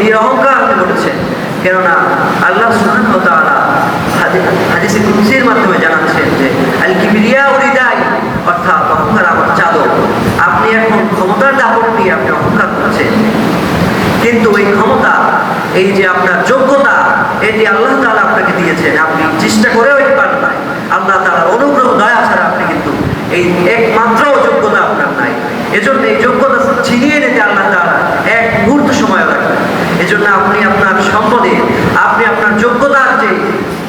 এই অহংকার ঘটেছে। কেননা আল্লাহ সুহান মাধ্যমে জানাচ্ছেন যে অর্থাৎ অহংকার আমার চাদর। আপনি এখন ক্ষমতার দাপট নিয়ে আপনি অহংকার করছেন। কিন্তু এই ক্ষমতা, এই যে আপনার যোগ্যতা, এটি আল্লাহ তালা আপনাকে দিয়েছেন। আপনি চেষ্টা করেও এটি পান নাই। আল্লাহ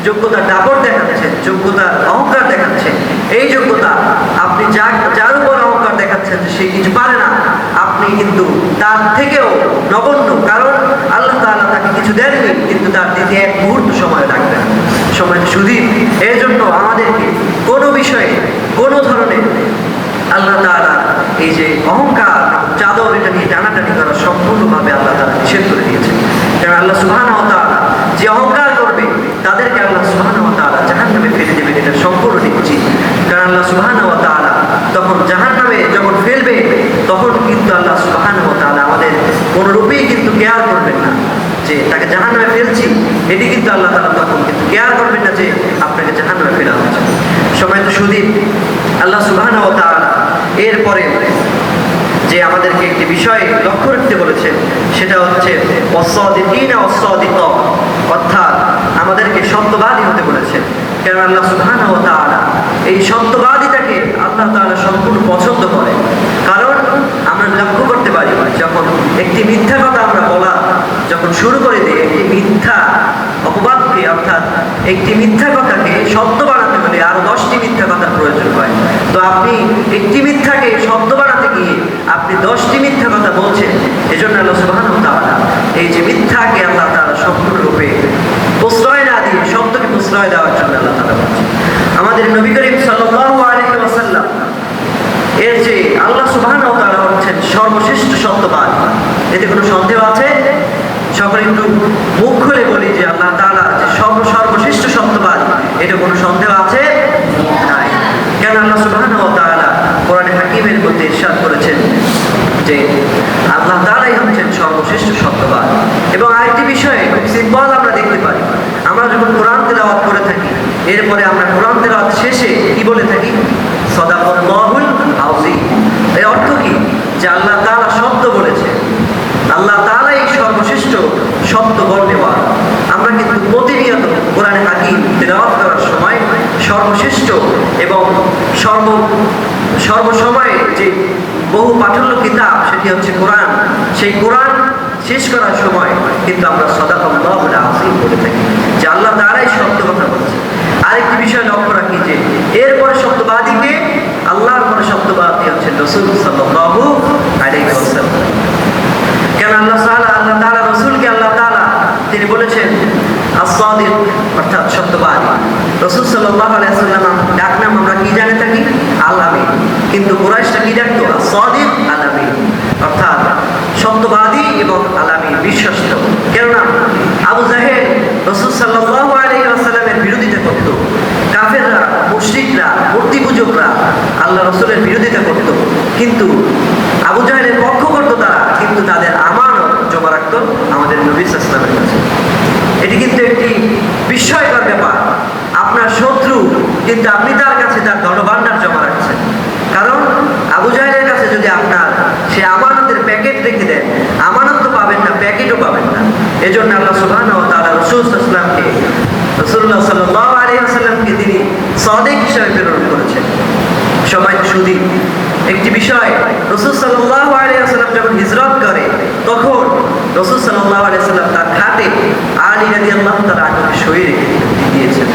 যোগ্যতা ডাবর দেখাচ্ছেন যোগ্যতার অহংকার দেখাচ্ছেন এই যোগ্যতা আপনি যা যার উপর অহংকার দেখাচ্ছেন যে সে কিছু পারে না। আপনি কিন্তু তার থেকেও নগণ্য, কারণ আল্লাহ তাআলা তাকে কিছু দেননি, কিন্তু তার দিকে এক মুহূর্ত সময় লাগবে। সময় শুধু এর জন্য আমাদেরকে কোনো বিষয়ে, কোনো ধরনের আল্লাহ তাআলা এই যে অহংকার চাদর এটা নিয়ে টানাটানি করা সম্পূর্ণভাবে আল্লাহ তাআলা নিষেধ করে দিয়েছেন কারণ আল্লাহ সুবহানাহু ওয়া তাআলা যে অহংকার করবে তাদেরকে আল্লাহ সুবহানাহু ওয়া তাআলা জাহান্নামে ফেলে দেবেন এটা সম্পূর্ণ নিশ্চিত কারণ আল্লাহ সুবহানাহু ওয়া তাআলা তখন জাহান্নামে যখন ফেলবে তখন কিন্তু আল্লাহ সুবহানাহু ওয়া তাআলা আমাদের কোনোরূপেই কিন্তু কেয়ার করবেন না যে তাকে জাহান্নামে ফেলছি এটি কিন্তু আল্লাহ তাআলা তখন কিন্তু কেয়ার করবেন না যে আপনাকে জাহান্নামে ফেলা হচ্ছে। সময় তো সুদীপ। আল্লাহ সুবহানাহু ওয়া তাআলা এরপরে যে আমাদেরকে একটি বিষয় লক্ষ্য রাখতে বলেছেন, সেটা হচ্ছে অসদিন অসদিত অর্থাৎ আমাদেরকে সত্যবাদী হতে বলেছেন। কেন আল্লাহ সুবহান ও তাআলা এই সত্যবাদিতাকে আল্লাহ তাআলা সম্পূর্ণ পছন্দ করে। কারণ আমরা লক্ষ্য করতে পারি যখন একটি মিথ্যা কথা আমরা বলা যখন শুরু করে দিই, একটি মিথ্যা একটি মিথ্যা কথাকে সত্য বানাতে হলে আরও দশটি মিথ্যা কথার প্রয়োজন হয়। তো আপনি একটি মিথ্যাকে সত্য বানাতে গিয়ে আপনি দশটি মিথ্যা কথা বলছেন, এজন্য আল্লাহ সুবহানাহু ওয়া তাআলা এই যে মিথ্যাকে আল্লাহ তাআলা সম্পূর্ণরূপে প্রশ্রয় না দিয়ে সত্যকে প্রশ্রয় দেওয়ার জন্য আল্লাহ তাআলা বলছেন। আমাদের নবী করিম ওয়াসাল্লাম এর যে আল্লাহ সুবহানাহু ওয়া তাআলা হচ্ছেন সর্বশ্রেষ্ঠ সত্যবাদ এতে কোনো সন্দেহ আছে? সকলে একটু মুখ খুলে বলি যে আল্লাহ তাআলা যে সর্ব সর্বশ্রেষ্ঠ সত্যবাদ এটা কোনো সন্দেহ আছে? নাই। কেন আল্লাহ তাআলা কোরআনে হাকিমের মধ্যে ইরশাদ করেছেন যে আল্লাহ তাআলাই হচ্ছেন সর্বশ্রেষ্ঠ সত্যবাদ এবং আরেকটি বিষয়ে, খুব সিম্পল আমরা দেখতে পারি। আমরা যখন কোরআন তেলাওয়াত করে থাকি, এরপরে আমরা কোরআন তেলাওয়াত শেষে কি বলে থাকি? সদাকল্লাহুল আযীম এর অর্থ কি যে আল্লাহ তাআলা শব্দ বলেছে আল্লাহ তাআলাই সর্বশ্রেষ্ঠ শব্দ বর্ণেওয়া আমরা কিন্তু প্রতিনিয়ত কোরআনে হাকিম তেলাওয়াত করার সময় সর্বশ্রেষ্ঠ এবং সর্ব সর্বসময়ে যে বহু পাঠল্য কিতাব, সেটি হচ্ছে কোরআন। সেই কোরআন শেষ করার সময় কিন্তু আমরা সদাকল্লাহ বলে আসিম বলে থাকি, যে আল্লাহ তারাই সত্য কথা বলছে। আরেকটি বিষয় লক্ষ্য রাখি যে এরপরে সত্যবাদীকে আল্লাহর পরে সত্যবাদী হচ্ছে রসুল সাল্লাহু আলাইহি কেন আল্লাহ আল্লাহ তাআলা রসুলকে আল্লাহ তাআলা তিনি বলেছেন আসাদিক রসুল সাল্লাল্লাহু আলাইহি সাল্লাম ডাক নাম আমরা কি জানে থাকি? আলামী। কিন্তু কুরাইশটা কি ডাকতো সাদিক আলামী। অর্থাৎ সত্যবাদী এবং আলামী, বিশ্বস্ত। কেননা আবু জাহেদ রসুল সাল্লাল্লাহু আলাইহি ওয়াসাল্লামের বিরোধিতা করত। কাফেররা, মুশরিকরা মূর্তি পূজকরা আল্লাহ রসুলের বিরোধিতা করত। কিন্তু আবু জাহেলের পক্ষ করতো তারা, কিন্তু তাদের আমানত জমা রাখতো আমাদের নবী ইসলামের কাছে। এটি কিন্তু একটি বিস্ময়কর ব্যাপার। আপনার শত্রু, কিন্তু আপনি তার কাছে তার ধনভাণ্ডার জমা রাখছেন। কারণ আবু জাহেলের কাছে যদি আপনার সে আমানতের প্যাকেট রেখে দেন, আমানত তো পাবেন না, প্যাকেটও পাবেন না। এজন্য আল্লাহ সুবহানাহু ওয়া তাআলা রাসূল সাল্লাল্লাহু রাসূলুল্লাহ সাল্লাল্লাহু আলাইহি ওয়াসাল্লামকে তিনি সাদিক হিসেবে প্রেরণ করেছেন। সবাই শুধু একটি বিষয়, রসুল সাল্লাল্লাহু আলাইহি ওয়াসাল্লাম যখন হিজরত করে, তখন রসুল সাল্লাল্লাহু আলাইহি ওয়াসাল্লাম তার খাতে আলী রাদিয়াল্লাহু তাআলা আনহুকে সই রেখে দিয়েছেন।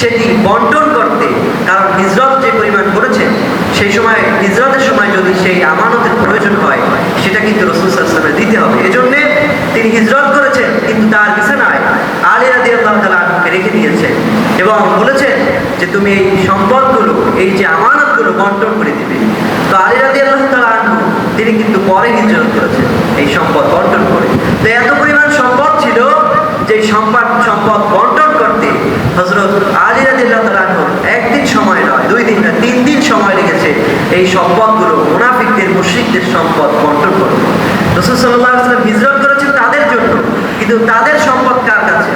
সেটি বন্টন করতে, কারণ হিজরত যে পরিমাণ করেছেন সেই সময়, হিজরতের সময় যদি সেই আমানতের প্রয়োজন হয়, সেটা কিন্তু রসুল দিতে হবে। এজন্যে তিনি হিজরত করেছেন, কিন্তু তার বিছানায় আলী রাদি আল্লাহ তালা রেখে দিয়েছেন এবং বলেছেন যে, তুমি এই সম্পদগুলো, এই যে আমানতগুলো বন্টন করে দিবে। তো আলী আল্লাহ তালা তিনি কিন্তু পরে হিজরত করেছেন, এই সম্পদ বন্টন করে। তো এত পরিমাণ সম্পদ ছিল যে সম্পদ সম্পদ বন্টন করতে হজরত আলী রাজিল্লাহ তালাহুর একদিন সময় নয়, দুই দিন না, তিন দিন সময় লেগেছে এই সম্পদগুলো মোনাফিকদের, মুশ্রিকদের সম্পদ বন্টন করতে। রসুল সাল্লাহ আসলাম হিজরত করেছেন তাদের জন্য, কিন্তু তাদের সম্পদ কার কাছে?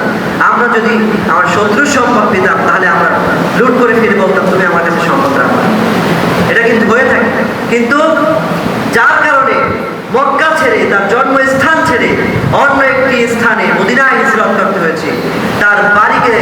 আমরা যদি আমার শত্রুর সম্পদ পেতাম, তাহলে আমরা লুট করে ফিরে বলতাম, তুমি আমার কাছে সম্পদ রাখো এটা কিন্তু হয়ে থাকে। কিন্তু করেছি। তার বাড়িকে